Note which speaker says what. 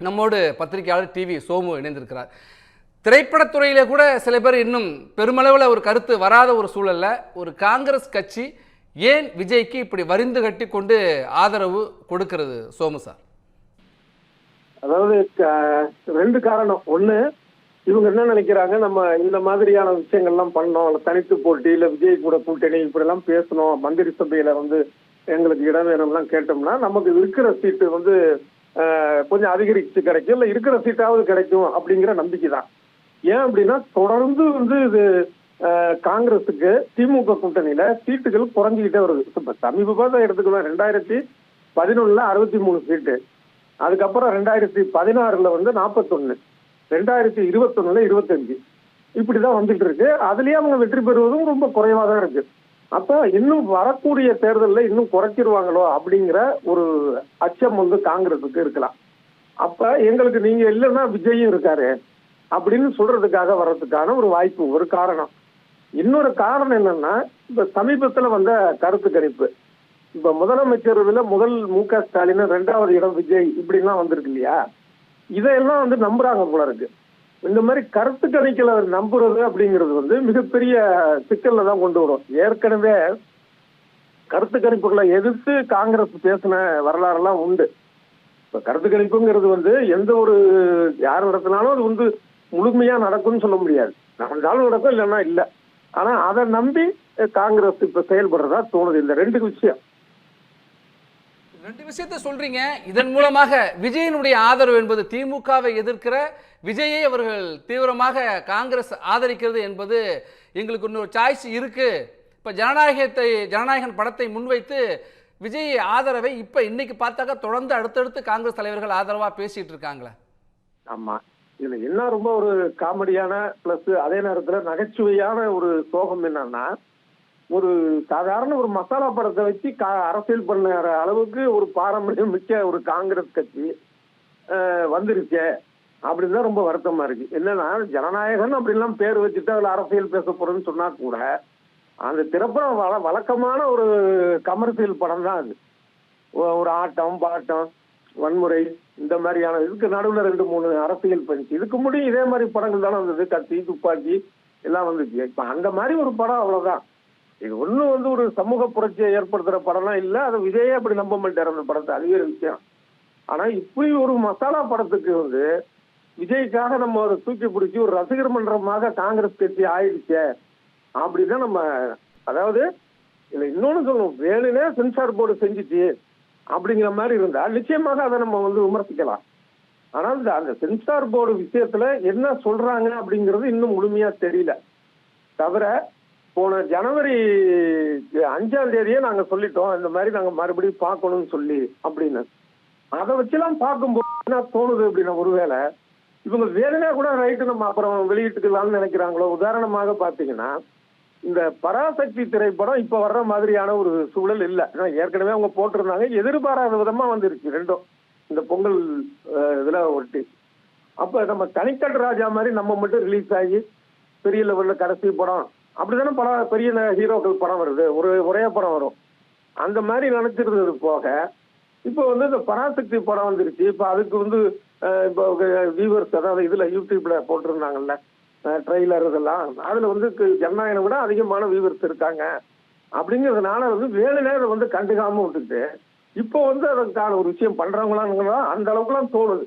Speaker 1: நம்மோடு பத்திரிகையாளர் டிவி சோமு இணைந்திருக்கிறார். திரைப்படத்துறையிலே கூட சில பேர் இன்னும் பெருமளவில் ஒரு கருத்து வராத ஒரு சூழலில் ஒரு காங்கிரஸ் கட்சி ஏன் விஜய்க்கு இப்படி வரிந்து கட்டி கொண்டு ஆதரவு கொடுக்கிறது சோமு சார்?
Speaker 2: அதாவது ரெண்டு காரணம். ஒன்று இவங்க என்ன நினைக்கிறாங்க? நம்ம இந்த மாதிரியான விஷயங்கள்லாம் பண்ணோம். தனித்து போட்டி இல்லை விஜய் கூட கூட்டணி இப்படிலாம் பேசணும். மந்திரி சபையில வந்து எங்களுக்கு இடம் வேணும்லாம் கேட்டோம்னா நமக்கு இருக்கிற சீட்டு வந்து கொஞ்சம் அதிகரிச்சு கிடைக்கும். இல்லை இருக்கிற சீட்டாவது கிடைக்கும் அப்படிங்கிற நம்பிக்கை தான் ஏன் அப்படின்னா தொடர்ந்து வந்து இது காங்கிரஸுக்கு திமுக கூட்டணியில சீட்டுகள் குறைஞ்சிக்கிட்டே வருது. இப்ப சமீபமாக எடுத்துக்கலாம் ரெண்டாயிரத்தி பதினொன்னுல அறுபத்தி மூணு சீட்டு. அதுக்கப்புறம் ரெண்டாயிரத்தி பதினாறுல வந்து நாற்பத்தொன்னு ரெண்டாயிரத்தி இருபத்தொன்னுல இருபத்தஞ்சு. இப்படிதான் வந்துட்டு இருக்கு. அதுலயே அவங்க வெற்றி பெறுவதும் ரொம்ப குறைவாக தான் இருக்கு. அப்ப இன்னும் வரக்கூடிய தேர்தலில் இன்னும் குறைச்சிருவாங்களோ அப்படிங்கிற ஒரு அச்சம் வந்து காங்கிரஸுக்கு இருக்கலாம். அப்ப எங்களுக்கு நீங்க இல்லைன்னா விஜயும் இருக்காரு அப்படின்னு சொல்றதுக்காக வர்றதுக்கான ஒரு வாய்ப்பு ஒரு காரணம். இன்னொரு காரணம் என்னன்னா இப்ப சமீபத்துல வந்த கருத்து கணிப்பு. இப்ப முதலமைச்சர் இதுல முதல் மு க ஸ்டாலின் ரெண்டாவது இடம் விஜய் இப்படிலாம் வந்திருக்கு இல்லையா? இதையெல்லாம் வந்து நம்புறாங்க போல இருக்கு. இந்த மாதிரி கருத்து கணிக்கல நம்புறது அப்படிங்கிறது வந்து மிகப்பெரிய சிக்கல்ல தான் கொண்டு வரும். ஏற்கனவே கருத்து கணிப்புகளை எதிர்த்து காங்கிரஸ் பேசின வரலாறுலாம் உண்டு. இப்ப கருத்து கணிப்புங்கிறது வந்து எந்த ஒரு யார் நடத்தினாலும் அது வந்து முழுமையா நடக்கும்னு சொல்ல முடியாது. நடந்தாலும் நடக்கும் இல்லைன்னா இல்லை. ஆனா அதை நம்பி காங்கிரஸ் இப்ப செயல்படுறதா தோணுது. இந்த ரெண்டு விஷயம்.
Speaker 1: ரெண்டு விஷயத்த சொல்றீங்க. இதன் மூலமாக விஜயனுடைய ஆதரவு என்பது திமுகவை எதிர்க்கிற விஜயை அவர்கள் தீவிரமாக காங்கிரஸ் ஆதரிக்கிறது என்பது எங்களுக்கு இன்னொரு சாய்ஸ் இருக்கு. இப்ப ஜனநாயகத்தை ஜனநாயகன் படத்தை முன்வைத்து விஜய் ஆதரவை இப்ப இன்னைக்கு பார்த்தாக்க தொடர்ந்து அடுத்தடுத்து காங்கிரஸ் தலைவர்கள் ஆதரவா பேசிட்டு இருக்காங்களே.
Speaker 2: ஆமா. இதுல எல்லாம் ரொம்ப ஒரு காமெடியான பிளஸ் அதே நேரத்துல நகைச்சுவையான ஒரு சோகம் என்னன்னா ஒரு சாதாரண ஒரு மசாலா படத்தை வச்சு கா- அரசியல் பண்ணுற அளவுக்கு ஒரு பாரம்பரியம் மிக்க ஒரு காங்கிரஸ் கட்சி வந்துருச்சு வந்துருச்சே. அப்படின்னு தான் ரொம்ப வருத்தமா இருக்கு. என்னன்னா ஜனநாயகன் அப்படின்லாம் பேர் வச்சுட்டு அதில் அரசியல் பேச போறேன்னு சொன்னா கூட அந்த திரைப்படம் வள வழக்கமான ஒரு கமர்ஷியல் படம் தான் அது. ஒரு ஆட்டம் பாட்டம் வன்முறை இந்த மாதிரியான இதுக்கு நடுவில் ரெண்டு மூணு அரசியல் பண்ணிச்சு இதுக்கு முடியும் இதே மாதிரி படங்கள் தானே வந்தது. கத்தி துப்பாக்கி எல்லாம் வந்துச்சு. இப்போ அந்த மாதிரி ஒரு படம் அவ்வளோதான் இது ஒன்றும் வந்து ஒரு சமூக புரட்சியை ஏற்படுத்துற படம்லாம் இல்ல. அது விஜயே அப்படி நம்ப மாட்டார் அந்த படத்தை. அதுவே விஷயம். ஆனா இப்படி ஒரு மசாலா படத்துக்கு வந்து விஜய்க்காக நம்ம ஒரு தூக்கி பிடிச்சி ஒரு ரசிகர் மன்றமாக காங்கிரஸ் கட்சி ஆயிடுச்சே அப்படிதான் நம்ம அதாவது இதுல இன்னொன்னு சொல்லணும். வேணுனே சென்சார் போர்டு செஞ்சுச்சு அப்படிங்கிற மாதிரி இருந்தா நிச்சயமாக அதை நம்ம வந்து விமர்சிக்கலாம். ஆனால் இந்த அந்த சென்சார் போர்டு விஷயத்துல என்ன சொல்றாங்க அப்படிங்கிறது இன்னும் முழுமையா தெரியல. தவிர போன ஜனவரி அஞ்சாம் தேதியே நாங்க சொல்லிட்டோம் இந்த மாதிரி நாங்க மறுபடியும் பார்க்கணும்னு சொல்லி அப்படின்னு. அதை வச்செல்லாம் பார்க்கும்போது என்ன தோணுது அப்படின்னா ஒருவேளை இவங்க வேணுனே கூட ரைட்டு நம்ம அப்புறம் வெளியிட்டுக்கலாம்னு நினைக்கிறாங்களோ? உதாரணமாக பாத்தீங்கன்னா இந்த பராசக்தி திரைப்படம் இப்ப வர்ற மாதிரியான ஒரு சூழல் இல்லை. ஏன்னா ஏற்கனவே அவங்க போட்டிருந்தாங்க. எதிர்பாராத விதமா வந்துருச்சு ரெண்டும். இந்த பொங்கல் இதில் இதுல ஒட்டி. அப்ப நம்ம தனிக்கட் ராஜா மாதிரி நம்ம மட்டும் ரிலீஸ் ஆகி பெரிய லெவல்ல கடைசி படம் அப்படிதானே பல பெரிய ஹீரோக்கள் படம் வருது? ஒரு ஒரே படம் வரும். அந்த மாதிரி நினைச்சிருந்தது போக இப்போ வந்து இந்த பராசக்தி படம் வந்துருச்சு. இப்போ அதுக்கு வந்து இப்போ வியூவர்ஸ் அதாவது இதில் யூடியூப்ல போட்டிருந்தாங்கல்ல ட்ரெய்லர் இதெல்லாம். அதில் வந்து ஜனநாயகம் விட அதிகமான வியூவர்ஸ் இருக்காங்க. அப்படிங்கிறதுனால வந்து வேணுனே அதை வந்து கண்டுக்காமல் விட்டுட்டு இப்போ வந்து அதுக்கான ஒரு விஷயம் பண்ணுறவங்களாங்கிறதா அந்த அளவுக்குலாம் தோணுது.